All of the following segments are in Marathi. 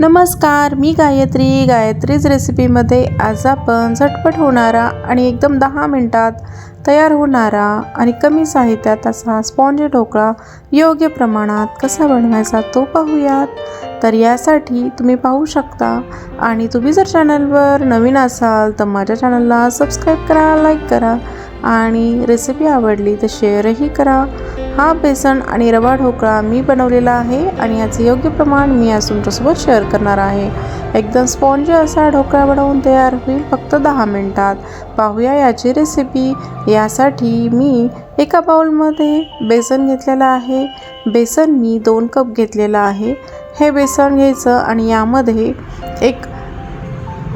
नमस्कार मी गायत्री. गायत्रीज रेसिपीमध्ये आज आपण झटपट होणारा आणि एकदम दहा मिनटात तयार होणारा आणि कमी साहित्यात असा स्पॉन्ज ढोकळा योग्य प्रमाणात कसा बनवायचा तो पाहूयात. तर यासाठी तुम्ही पाहू शकता आणि तुम्ही जर चॅनलवर नवीन असाल तर माझ्या चॅनलला सबस्क्राईब करा लाईक करा आणि रेसिपी आवडली तर शेअरही करा. हा बेसन आणि रवा ढोकळा मी बनवलेला आहे आणि याचे योग्य प्रमाण मी आज तुमच्यासोबत शेअर करणार आहे. एकदम स्पॉन्जी असा ढोकळा बनवून तयार होईल फक्त दहा मिनटात. पाहूया याची रेसिपी यासाठी मी एका बाउलमध्ये बेसन घेतलेलं आहे. बेसन मी दोन कप घेतलेलं आहे. हे बेसन घ्यायचं आणि यामध्ये एक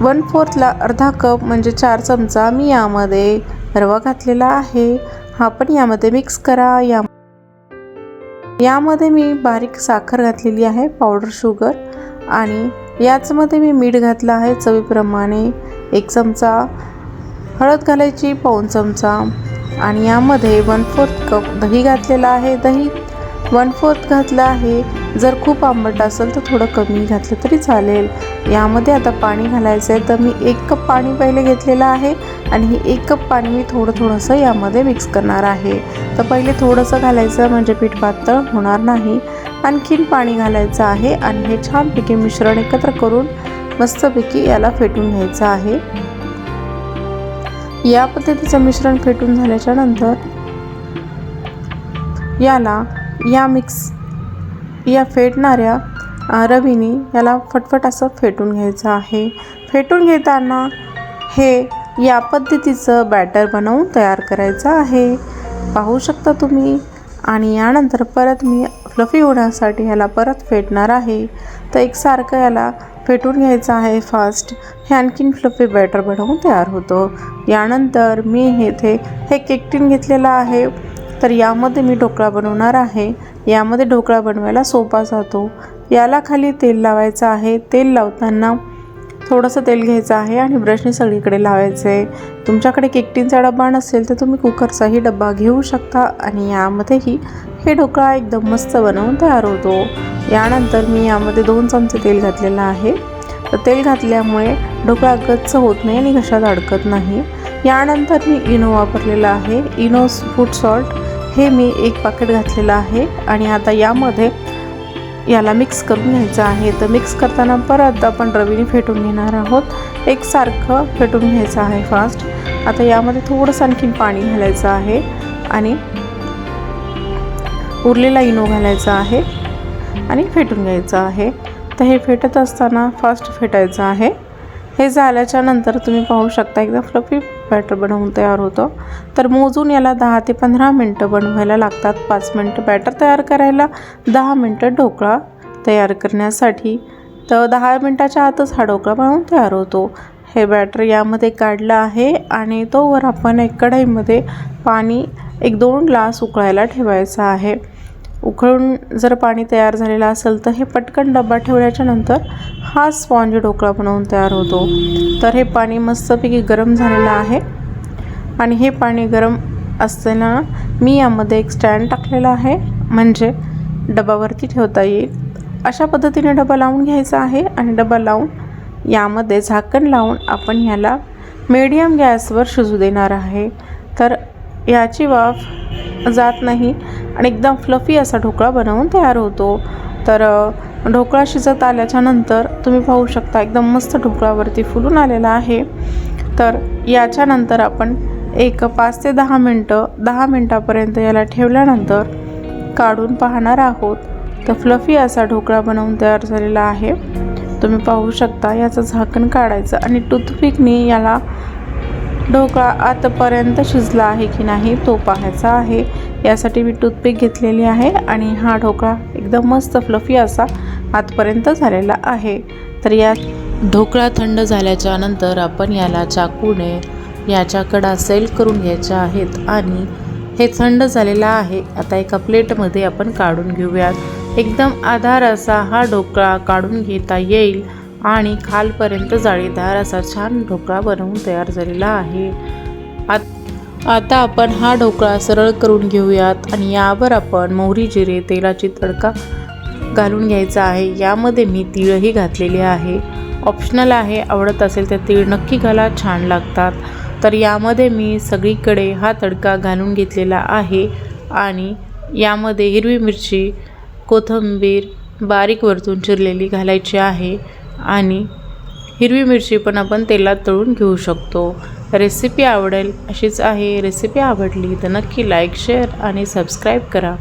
वन फोर्थला अर्धा कप म्हणजे चार चमचा मी यामध्ये रवा घातलेला आहे. हा पण यामध्ये मिक्स करा. या यामध्ये मी बारीक साखर घातलेली आहे पावडर शुगर आणि याचमध्ये मी मीठ घातलं आहे चवीप्रमाणे. एक चमचा हळद घालायची पाऊन चमचा. आणि यामध्ये वन फोर्थ कप दही घातलेलं आहे. दही वन फोर्थ घातलं आहे. जर खूप आंबट असेल तर थोडं कमी घातलं तरी चालेल. यामध्ये आता पाणी घालायचं आहे तर मी एक कप पाणी पहिले घेतलेलं आहे आणि हे एक कप पाणी मी थोडं थोडंसं यामध्ये मिक्स करणार आहे. तर पहिले थोडंसं घालायचं म्हणजे पीठ पातळ होणार नाही. आणखीन पाणी घालायचं आहे आणि हे छानपैकी मिश्रण एकत्र करून मस्तपैकी याला फेटून घ्यायचं आहे. या पद्धतीचं मिश्रण फेटून झाल्याच्यानंतर याला या मिक्स या फेटणाऱ्या रवीनी रवीने याला फटफट असं फेटून घ्यायचं आहे. फेटून घेताना हे या पद्धतीचं बॅटर बनवून तयार करायचं आहे. पाहू शकता तुम्ही. आणि यानंतर परत मी फ्लफी होण्यासाठी ह्याला परत फेटणार आहे. तर एकसारखं याला फेटून घ्यायचं आहे फास्ट. हे आणखीन फ्लफी बॅटर बनवून तयार होतं. यानंतर मी हे ते हे केकटीन घेतलेलं आहे. तर यामध्ये मी ढोकळा बनवणार आहे. यामध्ये ढोकळा बनवायला सोपा जातो. याला खाली तेल लावायचं आहे. तेल लावताना थोडंसं तेल घ्यायचं आहे आणि ब्रशने सगळीकडे लावायचं. आहे तुमच्याकडे केकटींचा डब्बा नसेल तर तुम्ही कुकरचाही डब्बा घेऊ शकता आणि यामध्येही हे ढोकळा एकदम मस्त बनवून तयार होतो. यानंतर मी यामध्ये दोन चमचे तेल घातलेलं आहे. तर तेल घातल्यामुळे ढोकळा गच्च होत नाही आणि घशात अडकत नाही. यानंतर मी इनो वापरलेला आहे. Eno food salt. हे मी एक पाकिट घातलेलं आहे आणि आता यामध्ये याला मिक्स करून घ्यायचं आहे. तर मिक्स करताना परत आपण रवीने फेटून घेणार आहोत. एकसारखं फेटून घ्यायचं आहे फास्ट आता यामध्ये थोडंसं आणखीन पाणी घालायचं आहे आणि उरलेला इनो घालायचा आहे आणि फेटून घ्यायचं आहे. तर हे फेटत असताना फास्ट फेटायचं आहे. हे झाल्याच्यानंतर तुम्ही पाहू शकता एकदम फ्लफी बॅटर बनवून तयार होतं. तर मोजून याला दहा ते पंधरा मिनटं बनवायला लागतात. पाच मिनटं बॅटर तयार करायला दहा मिनटं ढोकळा तयार करण्यासाठी. तर दहा मिनटाच्या आतच हा ढोकळा बनवून तयार होतो. हे बॅटर यामध्ये काढलं आहे आणि तोवर आपण एक कढईमध्ये पाणी एक दोन ग्लास उकळायला ठेवायचं आहे. उकळून जर पाणी तयार झालेलं असेल तर हे पटकन डबा ठेवल्याच्या नंतर हा स्पॉन्ज ढोकळा बनवून तयार होतो. तर हे पाणी मस्तपैकी गरम झालेलं आहे. आणि हे पाणी गरम असताना मी यामध्ये एक स्टँड टाकलेला आहे. म्हणजे डबावरती ठेवता येईल. अशा पद्धतीने डबा लावून घ्यायचा आहे आणि डबा लावून यामध्ये झाकण लावून आपण ह्याला मीडियम गॅसवर शिजू देणार आहे. तर याची वाफ जात नाही. आणि एकदम फ्लफी असा ढोकळा बनवून तयार होतो. तर ढोकळा शिजत आल्याच्यानंतर तुम्ही पाहू शकता एकदम मस्त ढोकळावरती फुलून आलेला आहे. तर याच्यानंतर आपण एक पाच ते दहा मिनटं दहा मिनटापर्यंत याला ठेवल्यानंतर काढून पाहणार आहोत. तर फ्लफी असा ढोकळा बनवून तयार झालेला आहे. तुम्ही पाहू शकता याचं झाकण काढायचं आणि टूथपिकने याला ढोकळा आतापर्यंत शिजला आहे की नाही तो पाहायचा आहे. यासाठी मी टूथपिक घेतलेली आहे आणि हा ढोकळा एकदम मस्त फ्लफी असा आतपर्यंत झालेला आहे. तर या ढोकळा थंड झाल्याच्यानंतर आपण याला चाकूने याच्या कडा सेल करून घ्यायच्या आहेत आणि हे थंड झालेलं आहे. आता एका प्लेटमध्ये आपण काढून घेऊयात. एकदम आधार असा हा ढोकळा काढून घेता येईल आणि खालपर्यंत जाळीदार असा छान ढोकळा बनवून तयार झालेला आहे. आत आता आपण हा ढोकळा सरळ करून घेऊयात आणि यावर आपण मोहरी जिरे तेलाची तडका घालून घ्यायचा आहे. यामध्ये मी तिळही घातलेले आहे. ऑप्शनल आहे आवडत असेल तर तीळ नक्की घाला छान लागतात. तर यामध्ये मी सगळीकडे हा तडका घालून घेतलेला आहे आणि यामध्ये हिरवी मिरची कोथिंबीर बारीक वरतून चिरलेली घालायची आहे आणि हिरवी मिरची पण आपण तेलात तळून घेऊ शकतो. रेसिपी आवडेल अशीच आहे. रेसिपी आवडली तर नक्की लाईक शेअर आणि सबस्क्राईब करा.